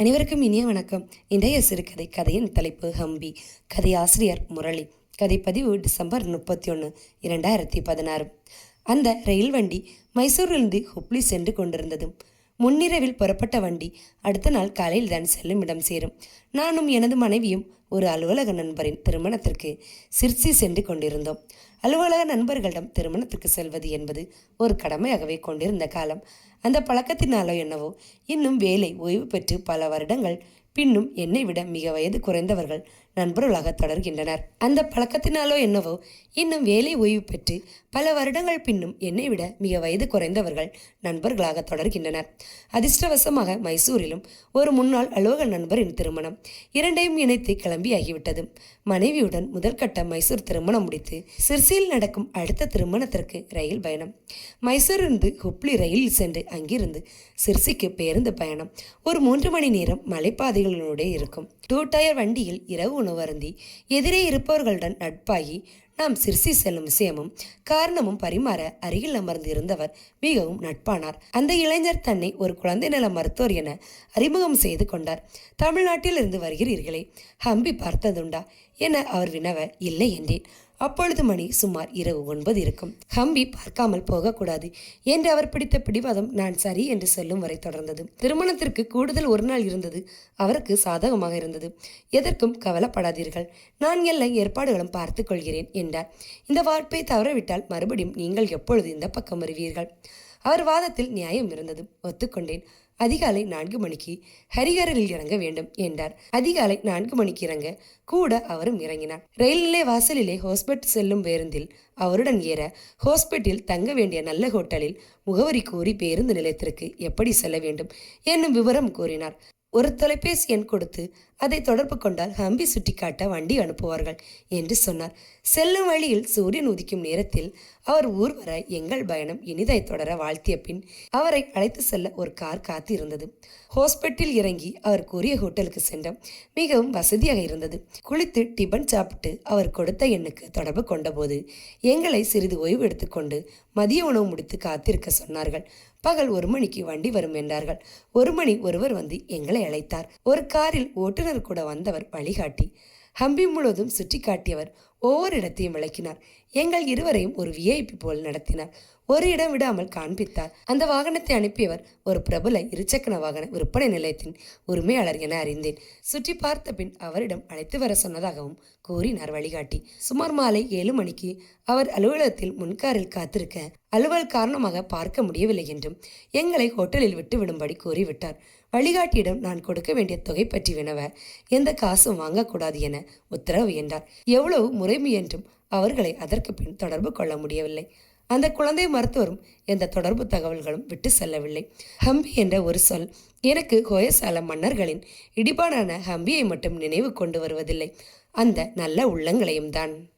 அனைவருக்கும் இனிய வணக்கம். இன்றைய சிறுகதை கதையின் தலைப்பு ஹம்பி. கதை ஆசிரியர் முரளி. கதைப்பதிவு டிசம்பர் முப்பத்தி ஒன்று இரண்டாயிரத்தி பதினாறு. அந்த ரயில் வண்டி மைசூரிலிருந்து ஹுப்ளி சென்று கொண்டிருந்தது. முன்னிரவில் புறப்பட்ட வண்டி அடுத்த நாள் காலையில் தான் செல்லும் இடம் சேரும். நானும் எனது மனைவியும் ஒரு அலுவலக நண்பரின் திருமணத்திற்கு சிர்சி சென்று கொண்டிருந்தோம். அலுவலக நண்பர்களிடம் திருமணத்திற்கு செல்வது என்பது ஒரு கடமையாகவே கொண்டிருந்த காலம். அந்த பழக்கத்தினாலோ என்னவோ இன்னும் வேலை ஓய்வு பெற்று பல வருடங்கள் பின்னும் என்னை விட மிக வயது குறைந்தவர்கள் நண்பர்களாக தொடர்கின்றனர் அந்த பழக்கத்தினாலோ என்னவோ இன்னும் வேலை ஓய்வு பெற்று பல வருடங்கள் பின்னும் என்னை விட மிக வயது குறைந்தவர்கள் நண்பர்களாக தொடர்கின்றனர். அதிர்ஷ்டவசமாக மைசூரிலும் ஒரு முன்னாள் அலுவலக நண்பரின் திருமணம். இரண்டையும் இணைத்து கிளம்பியாகிவிட்டது. மனைவியுடன் முதற்கட்ட மைசூர் திருமணம் முடித்து சிர்சியில் நடக்கும் அடுத்த திருமணத்திற்கு ரயில் பயணம். மைசூரிலிருந்து ஹுப்ளி ரயிலில் சென்று அங்கிருந்து சிர்சிக்கு பேருந்து பயணம். ஒரு மூன்று மணி நேரம் மலைப்பாதைகளினூடே இருக்கும். டூ டயர் வண்டியில் இரவு உணவு வருந்தி எதிரே இருப்பவர்களுடன் நட்பாகி நாம் சிர்சி செல்லும் விஷயமும் காரணமும் பரிமாற அருகில் அமர்ந்து இருந்தவர் மிகவும் நட்பானார். அந்த இளைஞர் தன்னை ஒரு குழந்தை நல மருத்துவர் என அறிமுகம் செய்து கொண்டார். தமிழ்நாட்டில் இருந்து வருகிறீர்களே ஹம்பி பார்த்ததுண்டா? என அவர் வினவ இல்லை என்றேன். அப்பொழுது மணி சுமார் இரவு ஒன்பது இருக்கும். ஹம்பி பார்க்காமல் போகக்கூடாது என்று அவர் பிடித்த பிடிவாதம் நான் சரி என்று சொல்லும் வரை தொடர்ந்தது. திருமணத்திற்கு கூடுதல் ஒரு நாள் இருந்தது. அவருக்கு சாதகமாக இருந்தது. எதற்கும் கவலைப்படாதீர்கள். நான் எல்லா ஏற்பாடுகளும் பார்த்துக் கொள்கிறேன் என்றார். இந்த வார்ப்பை தவறவிட்டால் மறுபடியும் நீங்கள் எப்பொழுது இந்த பக்கம் வருவீர்கள்? அவர் வாதத்தில் நியாயம் இருந்தது. ஒத்துக்கொண்டேன். அதிகாலை நான்கு மணிக்கு ஹரிகரில் இறங்க வேண்டும் என்றார். அதிகாலை நான்கு மணிக்கு இறங்க கூட அவரும் இறங்கினார். ரயில் நிலைய வாசலிலே ஹாஸ்பிட்டல் செல்லும் பேருந்தில் அவருடன் ஏற ஹாஸ்பிட்டலில் தங்க வேண்டிய நல்ல ஹோட்டலில் முகவரி கூறி பேருந்து நிலையத்திற்கு எப்படி செல்ல வேண்டும் என்னும் விவரம் கூறினார். ஒரு தொலைபேசி எண் கொடுத்து அதை தொடர்பு கொண்டால் ஹம்பி சுட்டிக்காட்ட வண்டி அனுப்புவார்கள் என்று சொன்னார். செல்லும் வழியில் சூரியன் உதிக்கும் நேரத்தில் அவர் ஊர் வர எங்கள் பயணம் இனிதாய் தொடர வாழ்த்திய பின் அவரை அழைத்து செல்ல ஒரு கார் காத்து இருந்தது ஹாஸ்பிட்டல் இறங்கி அவர் கூறிய ஹோட்டலுக்கு சென்றோம் மிகவும் வசதியாக இருந்தது. குளித்து டிபன் சாப்பிட்டு அவர் கொடுத்த எண்ணுக்கு தொடர்பு கொண்டபோது எங்களை சிறிது ஓய்வு எடுத்துக்கொண்டு மதிய உணவு முடித்து காத்திருக்க சொன்னார்கள். பகல் ஒரு மணிக்கு வண்டி வரும் என்றார்கள். ஒரு மணி ஒருவர் வந்து எங்களை அழைத்தார். ஒரு காரில் ஓட்டுநர் கூட வந்தவர் வழிகாட்டி. ஹம்பி முழுவதும் சுற்றி காட்டியவர் ஒவ்வொரு இடத்தையும் விளக்கினார். எங்கள் இருவரையும் ஒரு விஐபி போல் நடத்தினார். ஒரு இடம் விடாமல் காண்பித்தார். அந்த வாகனத்தை அனுப்பியவர் ஒரு பிரபல இருசக்கர வாகன விற்பனை நிலையத்தின் உரிமையாளர் என அறிந்தேன். சுற்றி பார்த்த பின் அவரிடம் அழைத்து வர சொன்னதாகவும் கூறினார் வழிகாட்டி. சுமார் மாலை ஏழு மணிக்கு அவர் அலுவலகத்தில் முன்காரில் காத்திருக்க அலுவல் காரணமாக பார்க்க முடியவில்லை என்றும் எங்களை ஹோட்டலில் விட்டுவிடும்படி கூறிவிட்டார். வழிகாட்டியிடம் நான் கொடுக்க வேண்டிய தொகை பற்றி வினவ எந்த காசும் வாங்கக்கூடாது என உத்தரவு என்றார். எவ்வளவு முறை என்றும் அவர்களை அதற்கு பின் தொடர்பு கொள்ள முடியவில்லை. அந்த குழந்தை மருத்துவரும் எந்த தொடர்பு தகவல்களும் விட்டு செல்லவில்லை. ஹம்பி என்ற ஒரு சொல் எனக்கு ஹோயசால மன்னர்களின் இடிபாடான ஹம்பியை மட்டும் நினைவு கொண்டு வருவதில்லை. அந்த நல்ல உள்ளங்களையும் தான்.